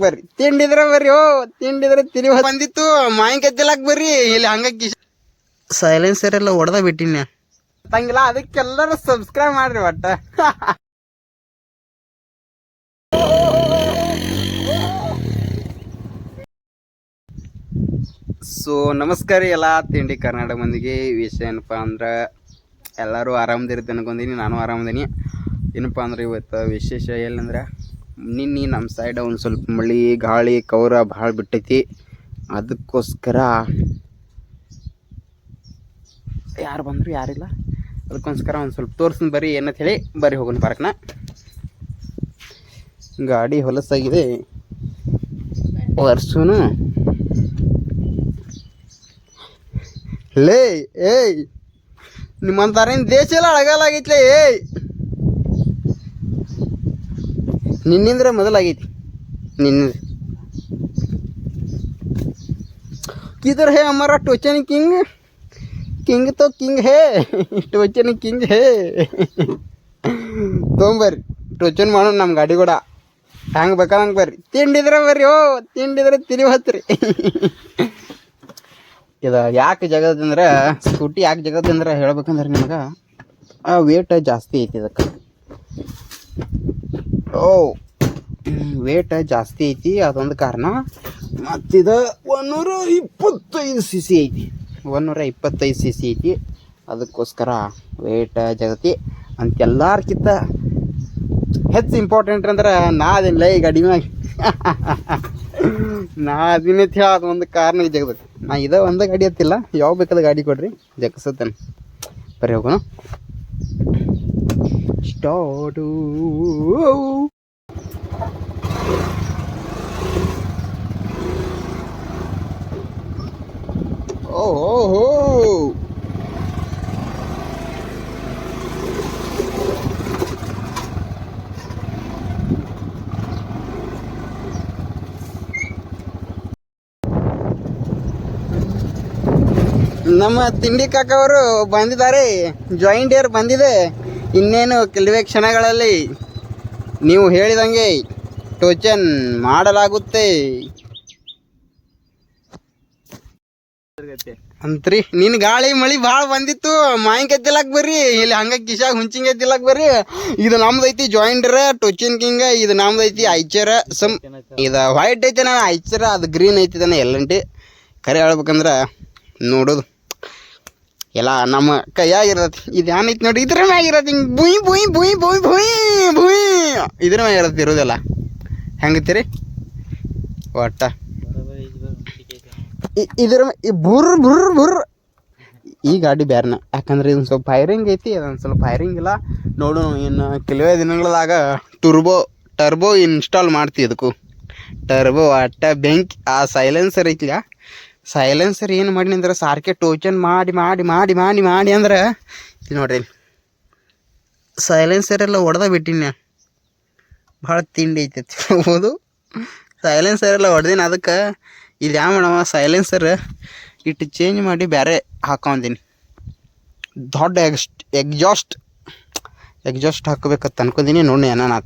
ಬರ್ರಿ. ತಿಂಡಿದ್ರ ಬರ್ರಿ ಓ ತಿಂಡಿದ್ರ ತಿಳಿ ಬಂದಿತ್ತು. ಮಾಯಿ ತಿಲ್ಲಕ್ ಬರ್ರಿ. ಇಲ್ಲಿ ಹಂಗ ಸೈಲೆನ್ಸರ್ ಎಲ್ಲ ಹೊಡೆದ ಬಿಟ್ಟಿನ. ತಂಗಿಲ್ಲ ಅದಕ್ಕೆಲ್ಲರೂ ಸಬ್ಸ್ಕ್ರೈಬ್ ಮಾಡ್ರಿ ಒಟ್ಟ. ಸೊ ನಮಸ್ಕಾರ ರೀ ಎಲ್ಲ ತಿಂಡಿ ಕರ್ನಾಟಕ ಮಂದಿಗೆ. ವಿಷಯ ಏನಪ್ಪ ಅಂದ್ರೆ ಎಲ್ಲರೂ ಆರಾಮದಿರುತ್ತೆ ಅನ್ಕೊಂದಿನಿ ನಾನು ಆರಾಮದೀನಿ. ಏನಪ್ಪ ಅಂದ್ರೆ ಇವತ್ತು ವಿಶೇಷ ಏನಂದ್ರೆ ನಿನ್ನೆ ನಮ್ಮ ಸೈಡ್ ಒಂದು ಸ್ವಲ್ಪ ಮಳೆ, ಗಾಳಿ, ಕೌರ ಭಾಳ ಬಿಟ್ಟೈತಿ. ಅದಕ್ಕೋಸ್ಕರ ಯಾರು ಬಂದರು ಯಾರಿಲ್ಲ. ಅದಕ್ಕೋಸ್ಕರ ಒಂದು ಸ್ವಲ್ಪ ತೋರ್ಸ್ತೀನಿ ಬರ್ರಿ, ಏನಂತ ಹೇಳಿ ಬರ್ರಿ ಹೋಗೋಣ ಪಾರ್ಕ್ನ ಗಾಡಿ ಹೊಲಸಾಗಿದೆ. ವರ್ಷನು. ಲೇ, ಏಯ್, ನಿಮ್ಮಂತಾರೇನು ದೇಶ ಎಲ್ಲ ಅಳಗಾಲಾಗೈತ್ಲೇ, ಏಯ್. ನಿನ್ನಿಂದ್ರೆ ಮೊದಲಾಗೈತಿ ನಿನ್ನ किधर है हमारा टोचन किंग किंग तो किंग है ಟೋಚನ್ ಕಿಂಗ್ ಹೇ ತೊಗೊಂಬರ್ರಿ ಟೋಚನ್ ಮಾಡೋಣ ನಮ್ಮ ಗಾಡಿ ಕೂಡ ಹೆಂಗೆ ಬೇಕಾದಂಗೆ ಬರ್ರಿ ತಿಂಡಿದ್ರೆ ಬರ್ರಿ ಓ ತಿಂಡಿದ್ರೆ ತಿಳಿ ಹತ್ರಿ ಇದು ಯಾಕೆ ಜಗದಂದ್ರೆ ಸ್ಕೂಟಿ ಯಾಕೆ ಜಗದಂದ್ರೆ ಹೇಳ್ಬೇಕಂದ್ರೆ ನಿಮ್ಗೆ ಆ ವೇಟ್ ಜಾಸ್ತಿ ಐತಿ ಇದಕ್ಕೆ ಓ ವೇಟ್ ಜಾಸ್ತಿ ಐತಿ, ಅದೊಂದು ಕಾರಣ. ಮತ್ತಿದು ಒಂದೂರ ಇಪ್ಪತ್ತೈದು ಸಿ ಸಿ ಐತಿ. ಒಂದೂರ ಇಪ್ಪತ್ತೈದು ಸಿ ಸಿ ಐತಿ. ಅದಕ್ಕೋಸ್ಕರ ವೇಟ್ ಜಗತಿ ಅಂತ ಎಲ್ಲಾರ್ಕಿಂತ ಹೆಚ್ಚು ಇಂಪಾರ್ಟೆಂಟ್ ಅಂದ್ರೆ ನಾ ಅದಿಲ್ಲ ಗಾಡಿ ಮ್ಯಾಗ ನಾ ಅದಿನೈತಿ ಅದು ಒಂದು ಕಾರಣ ಜಗದ ನಾ ಇದ ಒಂದು ಗಾಡಿ ಹತ್ತಿಲ್ಲ ಯಾವ ಬೇಕಾದ ಗಾಡಿ ಕೊಡ್ರಿ ಜಗಸತ್ತೇನೆ ಬರೀ ಹೋಗೋಣ. ಸ್ಟಾರ್ಟು ಓ ಹೋ ನಮ್ಮ ತಿಂಡಿ ಕಾಕವರು ಬಂದಿದ್ದಾರೆ. ಜಾಯಿಂಟ್ ಇಯರ್ ಬಂದಿದೆ. ಇನ್ನೇನು ಕೆಲವೇ ಕ್ಷಣಗಳಲ್ಲಿ ನೀವು ಹೇಳಿದಂಗೆ ಟೋಚನ್ ಮಾಡಲಾಗುತ್ತೆ. ಅಂತ್ರಿ, ನಿನ್ ಗಾಳಿ ಮಳಿ ಭಾಳ ಬಂದಿತ್ತು ಮಾಯಿ ತಿಲ್ಲಕ್ ಬರ್ರಿ, ಇಲ್ಲಿ ಹಂಗ ಕಿಶಾಗ ಹುಂಚಿಂಗ್ ತಿಲ್ಲಕ್ ಬರ್ರಿ. ಇದು ನಮ್ದು ಐತಿ ಜಾಯಿಂಟ್ರ ಟೊಚಿನ್ ಕಿಂಗ, ಇದು ನಮ್ದು ಐತಿ ಐಚರ, ಸಮ್ ಇದು ವೈಟ್ ಐತಿ ನಾನು ಐಚರ, ಅದು ಗ್ರೀನ್ ಐತಿ ತಾನೆ ಎಲ್ಲಂಟಿ. ಕರೆ ಹೇಳ್ಬೇಕಂದ್ರ ನೋಡೋದು. ಎಲ್ಲ ನಮ್ಮ ಕೈಯಾಗಿರತ್ತೆ ಇದು ಏನೈತಿ ನೋಡಿ ಇದ್ರ ಮ್ಯಾಗಿರತ್ತೆ ಹಿಂಗೆ ಬುಯ್ ಬುಯ್ ಬುಯ್ ಬುಯ್ ಬುಯ್ ಬುಯ್ ಇದ್ರ ಮ್ಯಾಗಿರತ್ತೆ ಇರೋದೆಲ್ಲ. ಹೆಂಗತ್ತೀರಿ ಒಟ್ಟ. ಇದ್ರ ಬುರ್ ಬುರ್ ಬುರ್. ಈ ಗಾಡಿ ಬ್ಯಾರನ. ಯಾಕಂದ್ರೆ ಇದೊಂದು ಸ್ವಲ್ಪ ಫೈರಿಂಗ್ ಐತಿ, ಅದೊಂದು ಸ್ವಲ್ಪ ಫೈರಿಂಗ್ ಇಲ್ಲ. ನೋಡು, ಇನ್ನು ಕೆಲವೇ ದಿನಗಳದಾಗ ಟುರ್ಬೋ ಟರ್ಬೋ ಇನ್ಸ್ಟಾಲ್ ಮಾಡ್ತಿ ಇದಕ್ಕೂ. ಟರ್ಬೋ ಅಟ್ಟ, ಬೆಂಕಿ, ಆ ಸೈಲೆನ್ಸರ್ ಐತಿಲ್ಲ ಸೈಲೆನ್ಸರ್ ಏನು ಮಾಡಿ ಅಂದ್ರೆ ಸಾರ್ಕೆ ಟೋಚನ್ ಮಾಡಿ ಮಾಡಿ ಮಾಡಿ ಮಾಡಿ ಮಾಡಿ ಅಂದ್ರೆ ಇಲ್ಲಿ ನೋಡ್ರಿ. ಸೈಲೆನ್ಸರ್ ಎಲ್ಲ ಹೊಡೆದ ಬಿಟ್ಟಿನ. ಭಾಳ ತಿಂಡಿ ಐತಿ ಹೌದು ಸೈಲೆನ್ಸರ್ ಎಲ್ಲ ಹೊಡೆದಿನ ಅದಕ್ಕೆ ಇದು ಯಾವ ಮಾಡವ ಸೈಲೆನ್ಸರ್ ಇಟ್ಟು ಚೇಂಜ್ ಮಾಡಿ ಬೇರೆ ಹಾಕೊಂದಿನಿ ದೊಡ್ಡ ಎಕ್ಸ್ಟ್ ಎಕ್ಸಾಸ್ಟ್ ಎಕ್ಸಾಸ್ಟ್ ಹಾಕಬೇಕಂತ ಅನ್ಕೊಂದಿನಿ ನೋಡಿ ಏನಾನ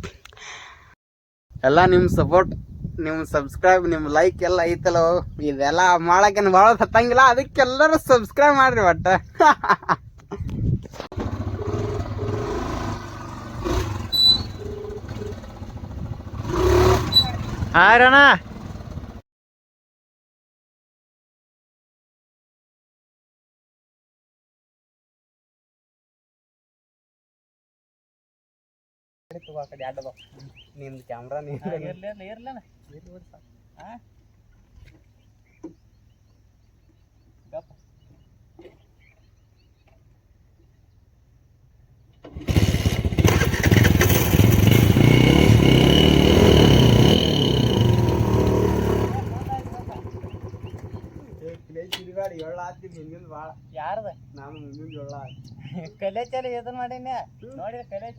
ಎಲ್ಲ ನಿಮ್ಮ ಸಪೋರ್ಟ್ ನಿಮ್ಮ ಸಬ್ಸ್ಕ್ರೈಬ್ ನಿಮ್ಮ ಲೈಕ್ ಎಲ್ಲ ಐತಲ್ಲ. ಇದೆಲ್ಲ ಮಾಡಕ್ಕೇನು ಭಾಳ ಹತ್ತಂಗಿಲ್ಲ ಅದಕ್ಕೆಲ್ಲರೂ ಸಬ್ಸ್ಕ್ರೈಬ್ ಮಾಡ್ರಿ ಒಟ್ಟ. ಆರಣ ನಿಮ್ದು ಕ್ಯಾಮ್ರಾ ಭಾಳ ಯಾರ್ದ? ನಾನು ಮುಂದಿನ ಜೋಳ ಕಲೇಚಾರ ಇದನ್ ಮಾಡೀನಿ. ನೋಡಿ ಕಲೇಚ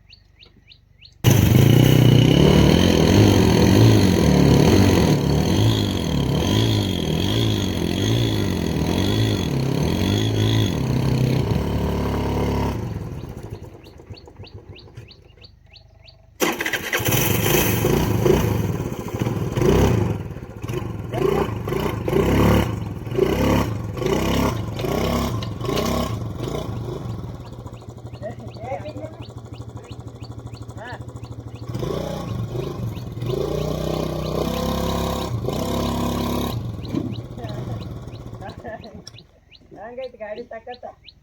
考えて帰りたかった。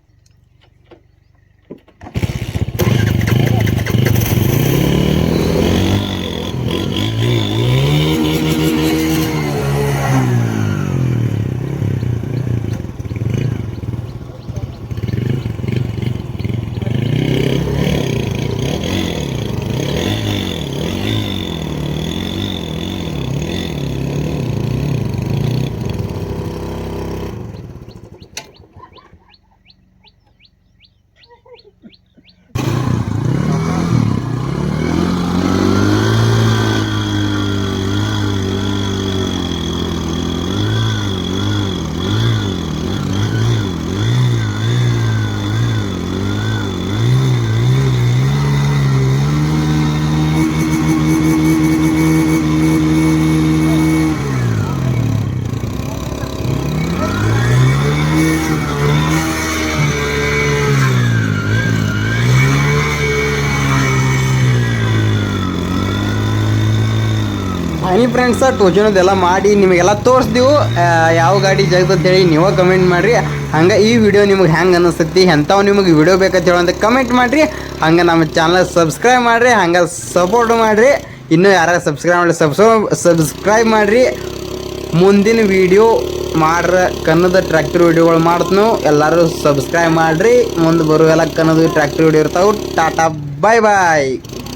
ಫೈನಲ್ ಫ್ರೆಂಡ್ಸ ಟೋಚನದೆಲ್ಲ ಮಾಡಿ ನಿಮಗೆಲ್ಲ ತೋರಿಸ್ದೆವು. ಯಾವ ಗಾಡಿ ಹೇಳಿ ನೀವೇ ಕಮೆಂಟ್ ಮಾಡಿರಿ. ಹಂಗೆ ಈ ವಿಡಿಯೋ ನಿಮಗೆ ಹೆಂಗೆ ಅನಿಸ್ತೈತಿ, ಎಂಥವು ನಿಮಗೆ ವಿಡಿಯೋ ಬೇಕಂತ ಹೇಳಂತ ಕಮೆಂಟ್ ಮಾಡಿರಿ. ಹಂಗೆ ನಮ್ಮ ಚಾನಲ್ ಸಬ್ಸ್ಕ್ರೈಬ್ ಮಾಡಿರಿ, ಹಂಗೆ ಸಪೋರ್ಟ್ ಮಾಡಿರಿ. ಇನ್ನೂ ಯಾರು ಸಬ್ಸ್ಕ್ರೈಬ್ ಮಾಡಿ ಸಬ್ಸ್ಕ್ರೈಬ್ ಸಬ್ಸ್ಕ್ರೈಬ್ ಮಾಡಿರಿ. ಮುಂದಿನ ವಿಡಿಯೋ ಮಾಡ್ರ ಕನ್ನದ ಟ್ರ್ಯಾಕ್ಟರ್ ವಿಡಿಯೋಗಳು ಮಾಡ್ತು ಎಲ್ಲರೂ ಸಬ್ಸ್ಕ್ರೈಬ್ ಮಾಡಿರಿ. ಮುಂದೆ ಬರುವೆಲ್ಲ ಕನ್ನದ ಟ್ರ್ಯಾಕ್ಟರ್ ವಿಡಿಯೋ ಇರ್ತಾವೆ. ಟಾಟಾ ಬಾಯ್ ಬಾಯ್